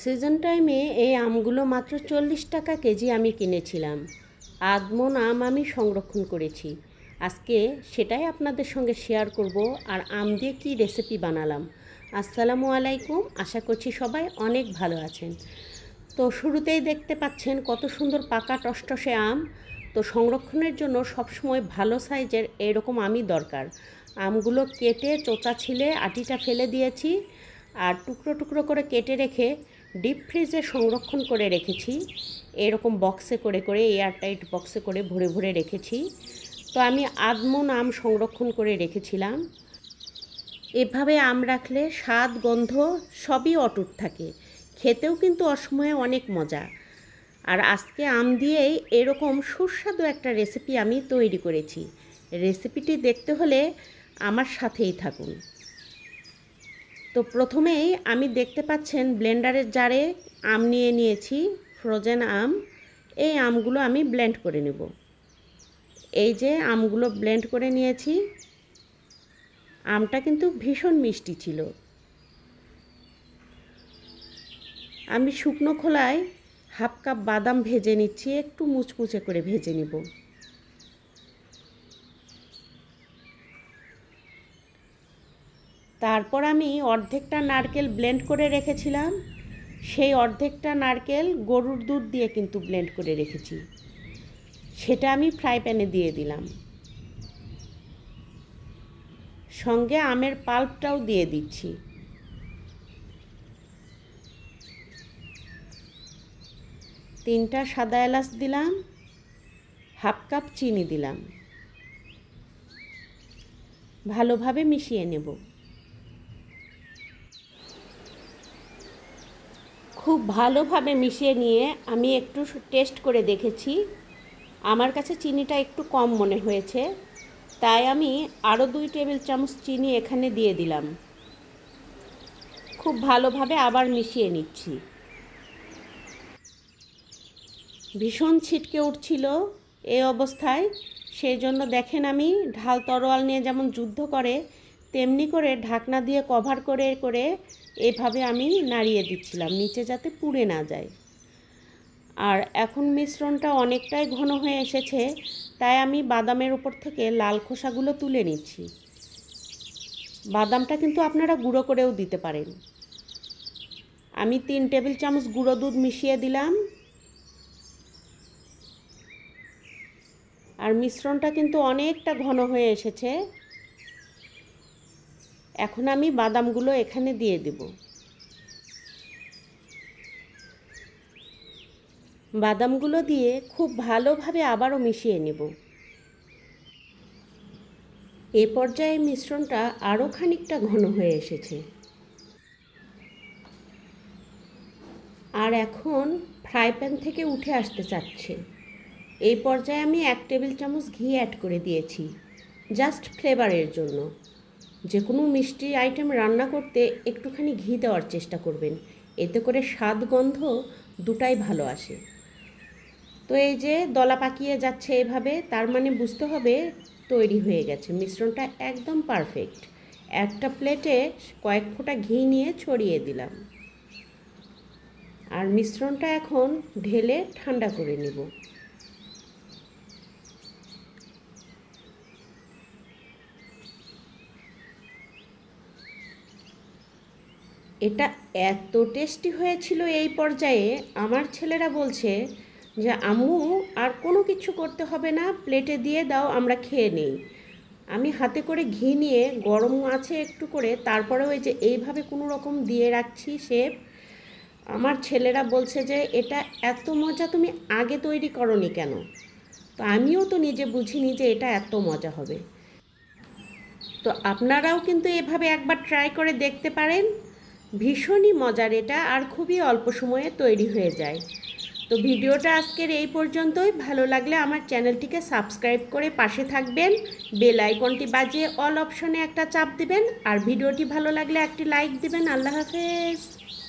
Season টাইমে এই আমগুলো মাত্র চল্লিশ টাকা কেজি আমি কিনেছিলাম। আদমন আম আমি সংরক্ষণ করেছি। আজকে সেটাই আপনাদের সঙ্গে শেয়ার করব আর আম দিয়ে কি রেসিপি বানালাম। আসসালামু আলাইকুম, আশা করছি সবাই অনেক ভালো আছেন। তো শুরুতেই দেখতে পাচ্ছেন কত সুন্দর পাকা টসটসে আম। তো সংরক্ষণের জন্য সবসময় ভালো সাইজের এরকম আমই দরকার। আমগুলো কেটে চোচা ছিলে, আটিটা ফেলে দিয়েছি। আর টুকরো টুকরো করে কেটে রেখে ডিপ ফ্রিজে সংরক্ষণ করে রেখেছি। এরকম বক্সে করে করে এয়ারটাইট বক্সে করে ভরে ভরে রেখেছি। তো আমি আদমন আম সংরক্ষণ করে রেখেছিলাম। এভাবে আম রাখলে স্বাদ, গন্ধ সবই অটুট থাকে। খেতেও কিন্তু অসময়ে অনেক মজা। আর আজকে আম দিয়েই এরকম সুস্বাদু একটা রেসিপি আমি তৈরি করেছি। রেসিপিটি দেখতে হলে আমার সাথেই থাকুন। তো প্রথমেই আমি দেখতে পাচ্ছেন ব্লেন্ডারের জারে আম নিয়ে নিয়েছি ফ্রোজেন আম। এই আমগুলো আমি ব্লেন্ড করে নেব। এই যে আমগুলো ব্লেন্ড করে নিয়েছি, আমটা কিন্তু ভীষণ মিষ্টি ছিল। আমি শুকনো খোলায় হাফ কাপ বাদাম ভেজে নিচ্ছি, একটু মুচমুচে করে ভেজে নিব। তারপর আমি অর্ধেকটা নারকেল ব্লেন্ড করে রেখেছিলাম। সেই অর্ধেকটা নারকেল গরুর দুধ দিয়ে কিন্তু ব্লেন্ড করে রেখেছি। সেটা আমি ফ্রাই প্যানে দিয়ে দিলাম। সঙ্গে আমের পাল্পটাও দিয়ে দিচ্ছি। তিনটা সাদা এলাচ দিলাম, হাফ কাপ চিনি দিলাম। ভালোভাবে মিশিয়ে নেব। খুব ভালোভাবে মিশিয়ে নিয়ে আমি একটু টেস্ট করে দেখেছি। আমার কাছে চিনিটা একটু কম মনে হয়েছে। তাই আমি আরও দুই টেবিল চামচ চিনি এখানে দিয়ে দিলাম। খুব ভালোভাবে আবার মিশিয়ে নিচ্ছি। ভীষণ ছিটকে উঠছিল এই অবস্থায়। সেই জন্য দেখেন আমি ঢাল তরোয়াল নিয়ে যেমন যুদ্ধ করে, তেমনি করে ঢাকনা দিয়ে কভার করে করে এভাবে আমি নাড়িয়ে দিচ্ছিলাম, নিচে যাতে পুড়ে না যায়। আর এখন মিশ্রণটা অনেকটাই ঘন হয়ে এসেছে, তাই আমি বাদামের উপর থেকে লাল খোসাগুলো তুলে নিচ্ছি। বাদামটা কিন্তু আপনারা গুঁড়ো করেও দিতে পারেন। আমি তিন টেবিল চামচ গুঁড়ো দুধ মিশিয়ে দিলাম। আর মিশ্রণটা কিন্তু অনেকটা ঘন হয়ে এসেছে। এখন আমি বাদামগুলো এখানে দিয়ে দেব। বাদামগুলো দিয়ে খুব ভালোভাবে আবারও মিশিয়ে নেব। এ পর্যায়ে মিশ্রণটা আরও খানিকটা ঘন হয়ে এসেছে। আর এখন ফ্রাই প্যান থেকে উঠে আসতে চাচ্ছে। এই পর্যায়ে আমি এক টেবিল চামচ ঘি অ্যাড করে দিয়েছি, জাস্ট ফ্লেভারের জন্য। যে কোনো মিষ্টি আইটেম রান্না করতে একটুখানি ঘি দেওয়ার চেষ্টা করবেন। এতে করে স্বাদ গন্ধ দুটাই ভালো আসে। তো এই যে দলা পাকিয়ে যাচ্ছে এভাবে, তার মানে বুঝতে হবে তৈরি হয়ে গেছে। মিশ্রণটা একদম পারফেক্ট একটা প্লেটে কয়েক ফোঁটা ঘি নিয়ে ছড়িয়ে দিলাম। আর মিশ্রণটা এখন ঢেলে ঠান্ডা করে নেব। এটা এত টেস্টি হয়েছিল এই পর্যায়ে, আমার ছেলেরা বলছে যে, আম্মু, আর কোনো কিছু করতে হবে না, প্লেটে দিয়ে দাও, আমরা খেয়ে নেই। আমি হাতে করে ঘি নিয়ে, গরম আছে একটু করে তারপরে ওই যে, এইভাবে কোনো রকম দিয়ে রাখছি শেপ, আমার ছেলেরা বলছে যে, এটা এত মজা তুমি আগে তৈরি করনি কেন? তো আমিও তো নিজে বুঝিনি যে, এটা এত মজা হবে। তো আপনারাও কিন্তু এভাবে একবার ট্রাই করে দেখতে পারেন। ভীষণই মজার এটা আর খুবই অল্প সময়ে তৈরি হয়ে যায়। তো ভিডিওটা আজকের এই পর্যন্তই। ভালো লাগলে আমার চ্যানেলটিকে সাবস্ক্রাইব করে পাশে থাকবেন। বেল আইকনটি বাজিয়ে অল অপশনে একটা চাপ দিবেন। আর ভিডিওটি ভালো লাগলে একটি লাইক দিবেন। আল্লাহ হাফেজ।